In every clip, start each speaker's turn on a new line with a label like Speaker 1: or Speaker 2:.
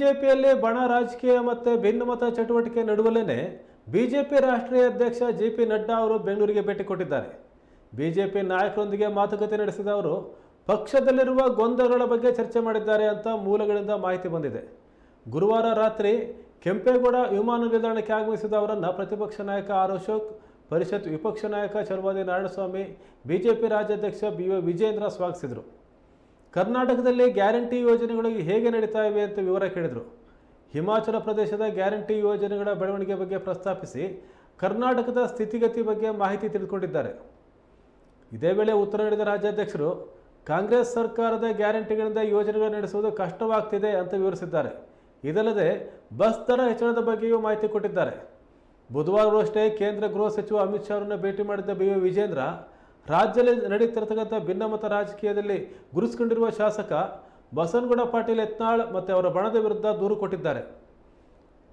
Speaker 1: ಬಿಜೆಪಿಯಲ್ಲಿ ಬಣ ರಾಜಕೀಯ ಮತ್ತು ಭಿನ್ನಮತ ಚಟುವಟಿಕೆ ನಡುವಲ್ಲೇ ಬಿಜೆಪಿ ರಾಷ್ಟ್ರೀಯ ಅಧ್ಯಕ್ಷ ಜೆ ಪಿ ನಡ್ಡಾ ಅವರು ಬೆಂಗಳೂರಿಗೆ ಭೇಟಿ ಕೊಟ್ಟಿದ್ದಾರೆ. ಬಿಜೆಪಿ ನಾಯಕರೊಂದಿಗೆ ಮಾತುಕತೆ ನಡೆಸಿದ ಅವರು, ಪಕ್ಷದಲ್ಲಿರುವ ಗೊಂದಲಗಳ ಬಗ್ಗೆ ಚರ್ಚೆ ಮಾಡಿದ್ದಾರೆ ಅಂತ ಮೂಲಗಳಿಂದ ಮಾಹಿತಿ ಬಂದಿದೆ. ಗುರುವಾರ ರಾತ್ರಿ ಕೆಂಪೇಗೌಡ ವಿಮಾನ ನಿಲ್ದಾಣಕ್ಕೆ ಆಗಮಿಸಿದ ಅವರನ್ನು ಪ್ರತಿಪಕ್ಷ ನಾಯಕ ಆರ್ ಅಶೋಕ್, ಪರಿಷತ್ ವಿಪಕ್ಷ ನಾಯಕ ಚರ್ವಾದಿ ನಾರಾಯಣಸ್ವಾಮಿ, ಬಿಜೆಪಿ ರಾಜ್ಯಾಧ್ಯಕ್ಷ ಬಿ ವಿಜೇಂದ್ರ ಸ್ವಾಗತಿಸಿದರು. ಕರ್ನಾಟಕದಲ್ಲಿ ಗ್ಯಾರಂಟಿ ಯೋಜನೆಗಳು ಹೇಗೆ ನಡೀತಾ ಇವೆ ಅಂತ ವಿವರ ಕೇಳಿದರು. ಹಿಮಾಚಲ ಪ್ರದೇಶದ ಗ್ಯಾರಂಟಿ ಯೋಜನೆಗಳ ಬೆಳವಣಿಗೆ ಬಗ್ಗೆ ಪ್ರಸ್ತಾಪಿಸಿ ಕರ್ನಾಟಕದ ಸ್ಥಿತಿಗತಿ ಬಗ್ಗೆ ಮಾಹಿತಿ ತಿಳಿದುಕೊಂಡಿದ್ದಾರೆ. ಇದೇ ವೇಳೆ ಉತ್ತರ ನೀಡಿದ ರಾಜ್ಯಾಧ್ಯಕ್ಷರು, ಕಾಂಗ್ರೆಸ್ ಸರ್ಕಾರದ ಗ್ಯಾರಂಟಿಗಳಿಂದ ಯೋಜನೆಗಳು ನಡೆಸುವುದು ಕಷ್ಟವಾಗ್ತಿದೆ ಅಂತ ವಿವರಿಸಿದ್ದಾರೆ. ಇದಲ್ಲದೆ ಬಸ್ ದರ ಹೆಚ್ಚಳದ ಬಗ್ಗೆಯೂ ಮಾಹಿತಿ ಕೊಟ್ಟಿದ್ದಾರೆ. ಬುಧವಾರವಷ್ಟೇ ಕೇಂದ್ರ ಗೃಹ ಸಚಿವ ಅಮಿತ್ ಶಾ ಅವರನ್ನು ಭೇಟಿ ಮಾಡಿದ್ದ ಬಿ ವಿಜೇಂದ್ರ ರಾಜ್ಯದಲ್ಲಿ ನಡೀತಿರ್ತಕ್ಕಂಥ ಭಿನ್ನಮತ ರಾಜಕೀಯದಲ್ಲಿ ಗುರುಸ್ಕೊಂಡಿರುವ ಶಾಸಕ ಬಸನಗೌಡ ಪಾಟೀಲ್ ಯತ್ನಾಳ್ ಮತ್ತು ಅವರ ಬಣದ ವಿರುದ್ಧ ದೂರು ಕೊಟ್ಟಿದ್ದಾರೆ.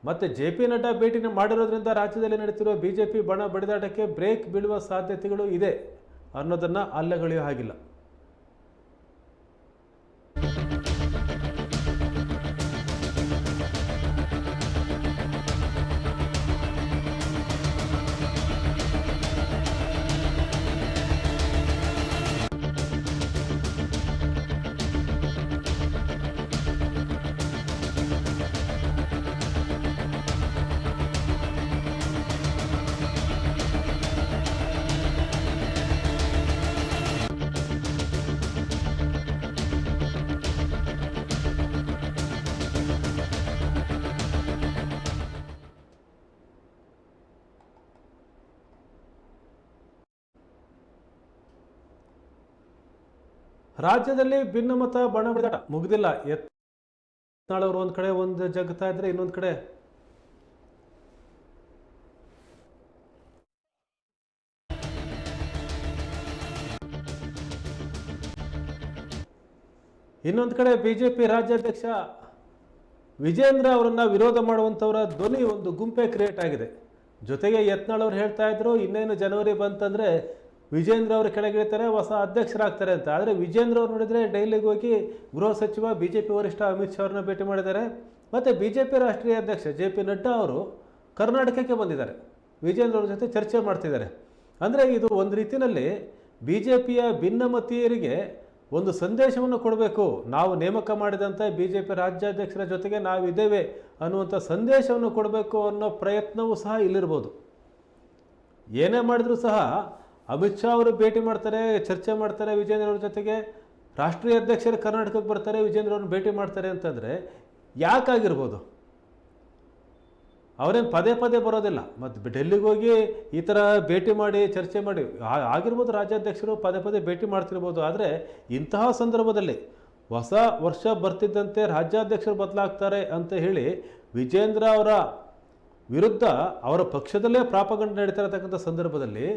Speaker 1: ಮತ್ತು ಜೆ ಪಿ ನಡ್ಡಾ ಭೇಟಿ ಮಾಡಿರೋದ್ರಿಂದ ರಾಜ್ಯದಲ್ಲಿ ನಡೀತಿರುವ ಬಿ ಜೆ ಪಿ ಬಣ ಬಡಿದಾಟಕ್ಕೆ ಬ್ರೇಕ್ ಬೀಳುವ ಸಾಧ್ಯತೆಗಳು ಇದೆ ಅನ್ನೋದನ್ನು ಅಲ್ಲಗಳೆಯೋ ಹಾಗಿಲ್ಲ. ರಾಜ್ಯದಲ್ಲಿ ಭಿನ್ನಮತ ಬಣ ಮುಗಿದಿಲ್ಲ. ಯತ್ನಾಳವರು ಒಂದು ಕಡೆ, ಒಂದು ಜಗ್ತಾ ಇದ್ರೆ ಇನ್ನೊಂದು ಕಡೆ. ಇನ್ನೊಂದು ಕಡೆ ಬಿಜೆಪಿ ರಾಜ್ಯಾಧ್ಯಕ್ಷ ವಿಜೇಂದ್ರ ಅವರನ್ನ ವಿರೋಧ ಮಾಡುವಂಥವರ ಧ್ವನಿ ಒಂದು ಗುಂಪೆ ಕ್ರಿಯೇಟ್ ಆಗಿದೆ. ಜೊತೆಗೆ ಯತ್ನಾಳ್ ಅವ್ರು ಹೇಳ್ತಾ ಇದ್ರು, ಇನ್ನೇನು ಜನವರಿ ಬಂತಂದ್ರೆ ವಿಜೇಂದ್ರ ಅವರು ಕೆಳಗಿಳಿತಾರೆ, ಹೊಸ ಅಧ್ಯಕ್ಷರಾಗ್ತಾರೆ ಅಂತ. ಆದರೆ ವಿಜೇಂದ್ರ ಅವರು ನೋಡಿದರೆ ಡೈಲಿಗೆ ಹೋಗಿ ಗೃಹ ಸಚಿವ ಬಿ ಜೆ ಪಿ ವರಿಷ್ಠ ಅಮಿತ್ ಶಾ ಅವ್ರನ್ನ ಭೇಟಿ ಮಾಡಿದ್ದಾರೆ. ಮತ್ತು ಬಿ ಜೆ ಪಿ ರಾಷ್ಟ್ರೀಯ ಅಧ್ಯಕ್ಷ ಜೆ ಪಿ ನಡ್ಡಾ ಅವರು ಕರ್ನಾಟಕಕ್ಕೆ ಬಂದಿದ್ದಾರೆ. ವಿಜೇಂದ್ರ ಅವ್ರ ಜೊತೆ ಚರ್ಚೆ ಮಾಡ್ತಿದ್ದಾರೆ. ಅಂದರೆ ಇದು ಒಂದು ರೀತಿಯಲ್ಲಿ ಬಿ ಜೆ ಪಿಯ ಭಿನ್ನಮತೀಯರಿಗೆ ಒಂದು ಸಂದೇಶವನ್ನು ಕೊಡಬೇಕು. ನಾವು ನೇಮಕ ಮಾಡಿದಂಥ ಬಿ ಜೆ ಪಿ ರಾಜ್ಯಾಧ್ಯಕ್ಷರ ಜೊತೆಗೆ ನಾವಿದ್ದೇವೆ ಅನ್ನುವಂಥ ಸಂದೇಶವನ್ನು ಕೊಡಬೇಕು ಅನ್ನೋ ಪ್ರಯತ್ನವೂ ಸಹ ಇಲ್ಲಿರ್ಬೋದು. ಏನೇ ಮಾಡಿದರೂ ಸಹ ಅಮಿತ್ ಶಾ ಅವರು ಭೇಟಿ ಮಾಡ್ತಾರೆ, ಚರ್ಚೆ ಮಾಡ್ತಾರೆ ವಿಜೇಂದ್ರ ಅವ್ರ ಜೊತೆಗೆ. ರಾಷ್ಟ್ರೀಯ ಅಧ್ಯಕ್ಷರು ಕರ್ನಾಟಕಕ್ಕೆ ಬರ್ತಾರೆ, ವಿಜೇಂದ್ರ ಅವ್ರನ್ನ ಭೇಟಿ ಮಾಡ್ತಾರೆ ಅಂತಂದರೆ ಯಾಕಾಗಿರ್ಬೋದು? ಅವರೇನು ಪದೇ ಪದೇ ಬರೋದಿಲ್ಲ. ಮತ್ತು ಡೆಲ್ಲಿಗೆ ಹೋಗಿ ಈ ಥರ ಭೇಟಿ ಮಾಡಿ, ಚರ್ಚೆ ಮಾಡಿ ಆಗಿರ್ಬೋದು ರಾಜ್ಯಾಧ್ಯಕ್ಷರು ಪದೇ ಪದೇ ಭೇಟಿ ಮಾಡ್ತಿರ್ಬೋದು, ಆದರೆ ಇಂತಹ ಸಂದರ್ಭದಲ್ಲಿ ಹೊಸ ವರ್ಷ ಬರ್ತಿದ್ದಂತೆ ರಾಜ್ಯಾಧ್ಯಕ್ಷರು ಬದಲಾಗ್ತಾರೆ ಅಂತ ಹೇಳಿ ವಿಜೇಂದ್ರ ಅವರ ವಿರುದ್ಧ ಅವರ ಪಕ್ಷದಲ್ಲೇ ಪ್ರಾಪಗಂಡ ನಡೀತಾ ಇರತಕ್ಕಂಥ ಸಂದರ್ಭದಲ್ಲಿ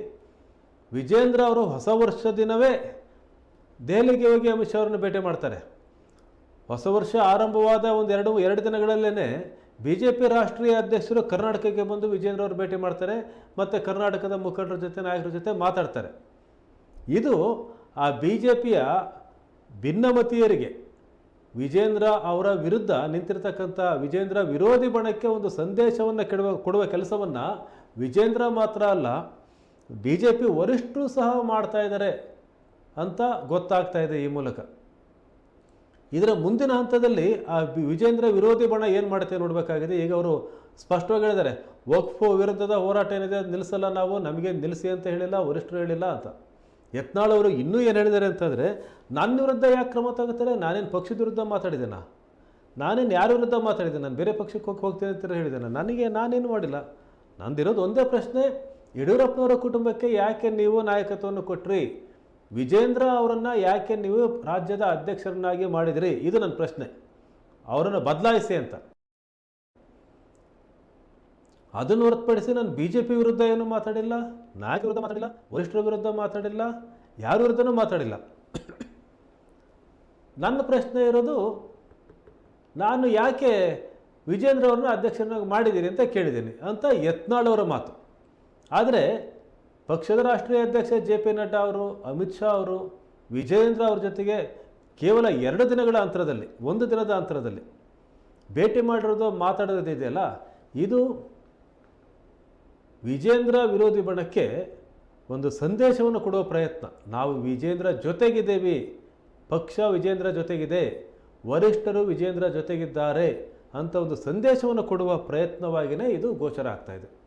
Speaker 1: ವಿಜೇಂದ್ರ ಅವರು ಹೊಸ ವರ್ಷ ದಿನವೇ ದೆಹಲಿಗೆ ಹೋಗಿ ಅಮಿತ್ ಶಾ ಅವರನ್ನು ಭೇಟಿ ಮಾಡ್ತಾರೆ. ಹೊಸ ವರ್ಷ ಆರಂಭವಾದ ಒಂದು ಎರಡು ಎರಡು ದಿನಗಳಲ್ಲೇ ಬಿ ಜೆ ಪಿ ರಾಷ್ಟ್ರೀಯ ಅಧ್ಯಕ್ಷರು ಕರ್ನಾಟಕಕ್ಕೆ ಬಂದು ವಿಜೇಂದ್ರ ಅವರು ಭೇಟಿ ಮಾಡ್ತಾರೆ, ಮತ್ತು ಕರ್ನಾಟಕದ ಮುಖಂಡರ ಜೊತೆ, ನಾಯಕರ ಜೊತೆ ಮಾತಾಡ್ತಾರೆ. ಇದು ಆ ಬಿ ಜೆ ಪಿಯ ಭಿನ್ನಮತೀಯರಿಗೆ, ವಿಜೇಂದ್ರ ಅವರ ವಿರುದ್ಧ ನಿಂತಿರ್ತಕ್ಕಂಥ ವಿಜೇಂದ್ರ ವಿರೋಧಿ ಬಣಕ್ಕೆ ಒಂದು ಸಂದೇಶವನ್ನು ಕೆಡುವ, ಕೊಡುವ ಕೆಲಸವನ್ನು ವಿಜೇಂದ್ರ ಮಾತ್ರ ಅಲ್ಲ ಬಿ ಜೆ ಪಿ ವರಿಷ್ಠರು ಸಹ ಮಾಡ್ತಾ ಇದ್ದಾರೆ ಅಂತ ಗೊತ್ತಾಗ್ತಾ ಇದೆ ಈ ಮೂಲಕ. ಇದರ ಮುಂದಿನ ಹಂತದಲ್ಲಿ ಆ ವಿಜೇಂದ್ರ ವಿರೋಧಿ ಬಣ ಏನು ಮಾಡುತ್ತೆ ನೋಡಬೇಕಾಗಿದೆ. ಈಗ ಅವರು ಸ್ಪಷ್ಟವಾಗಿ ಹೇಳಿದ್ದಾರೆ, ವಕ್ಫು ವಿರುದ್ಧದ ಹೋರಾಟ ಏನಿದೆ ನಿಲ್ಲಿಸಲ್ಲ ನಾವು, ನಮಗೆ ನಿಲ್ಲಿಸಿ ಅಂತ ಹೇಳಿಲ್ಲ, ವರಿಷ್ಠರು ಹೇಳಿಲ್ಲ ಅಂತ. ಯತ್ನಾಳ್ ಅವರು ಇನ್ನೂ ಏನು ಹೇಳಿದ್ದಾರೆ ಅಂತಂದರೆ, ನನ್ನ ವಿರುದ್ಧ ಯಾಕೆ ಕ್ರಮ ತಗೋತಾರೆ? ನಾನೇನು ಪಕ್ಷದ ವಿರುದ್ಧ ಮಾತಾಡಿದ್ದೇನಾ? ನಾನೇನು ಯಾರ ವಿರುದ್ಧ ಮಾತಾಡಿದ್ದೆ ನಾನು ಬೇರೆ ಪಕ್ಷಕ್ಕೆ ಹೋಗಿ, ಹೋಗ್ತೀನಿ ಅಂತ ಹೇಳಿದ್ದೇನೆ? ನನಗೆ ನಾನೇನು ಮಾಡಿಲ್ಲ? ನಂದಿರೋದು ಒಂದೇ ಪ್ರಶ್ನೆ. ಯಡಿಯೂರಪ್ಪನವರ ಕುಟುಂಬಕ್ಕೆ ಯಾಕೆ ನೀವು ನಾಯಕತ್ವವನ್ನು ಕೊಟ್ರಿ? ವಿಜೇಂದ್ರ ಅವರನ್ನು ಯಾಕೆ ನೀವು ರಾಜ್ಯದ ಅಧ್ಯಕ್ಷರನ್ನಾಗಿ ಮಾಡಿದಿರಿ? ಇದು ನನ್ನ ಪ್ರಶ್ನೆ. ಅವರನ್ನು ಬದಲಾಯಿಸಿ ಅಂತ. ಅದನ್ನು ಹೊರತುಪಡಿಸಿ ನಾನು ಬಿ ಜೆ ಪಿ ವಿರುದ್ಧ ಏನು ಮಾತಾಡಿಲ್ಲ ನಾಯಕ ವಿರುದ್ಧ ಮಾತಾಡಿಲ್ಲ, ವರಿಷ್ಠರ ವಿರುದ್ಧ ಮಾತಾಡಿಲ್ಲ, ಯಾರ ವಿರುದ್ಧನೂ ಮಾತಾಡಿಲ್ಲ. ನನ್ನ ಪ್ರಶ್ನೆ ಇರೋದು, ನಾನು ಯಾಕೆ ವಿಜೇಂದ್ರ ಅವ್ರನ್ನ ಅಧ್ಯಕ್ಷರನ್ನಾಗಿ ಮಾಡಿದ್ದೀನಿ ಅಂತ ಕೇಳಿದ್ದೀನಿ ಅಂತ ಯತ್ನಾಳವರ ಮಾತು. ಆದರೆ ಪಕ್ಷದ ರಾಷ್ಟ್ರೀಯ ಅಧ್ಯಕ್ಷ ಜೆ ಪಿ ನಡ್ಡಾ ಅವರು, ಅಮಿತ್ ಶಾ ಅವರು, ವಿಜಯೇಂದ್ರ ಅವ್ರ ಜೊತೆಗೆ ಕೇವಲ ಎರಡು ದಿನಗಳ ಅಂತರದಲ್ಲಿ, ಒಂದು ದಿನದ ಅಂತರದಲ್ಲಿ ಭೇಟಿ ಮಾಡಿರೋದು ಮಾತಾಡೋದು ಇದೆಯಲ್ಲ? ಇದು ವಿಜೇಂದ್ರ ವಿರೋಧಿ ಬಣಕ್ಕೆ ಒಂದು ಸಂದೇಶವನ್ನು ಕೊಡುವ ಪ್ರಯತ್ನ. ನಾವು ವಿಜೇಂದ್ರ ಜೊತೆಗಿದ್ದೇವೆ, ಪಕ್ಷ ವಿಜೇಂದ್ರ ಜೊತೆಗಿದೆ, ವರಿಷ್ಠರು ವಿಜೇಂದ್ರ ಜೊತೆಗಿದ್ದಾರೆ ಅಂತ ಒಂದು ಸಂದೇಶವನ್ನು ಕೊಡುವ ಪ್ರಯತ್ನವಾಗಿಯೇ ಇದು ಗೋಚರ ಆಗ್ತಾ ಇದೆ.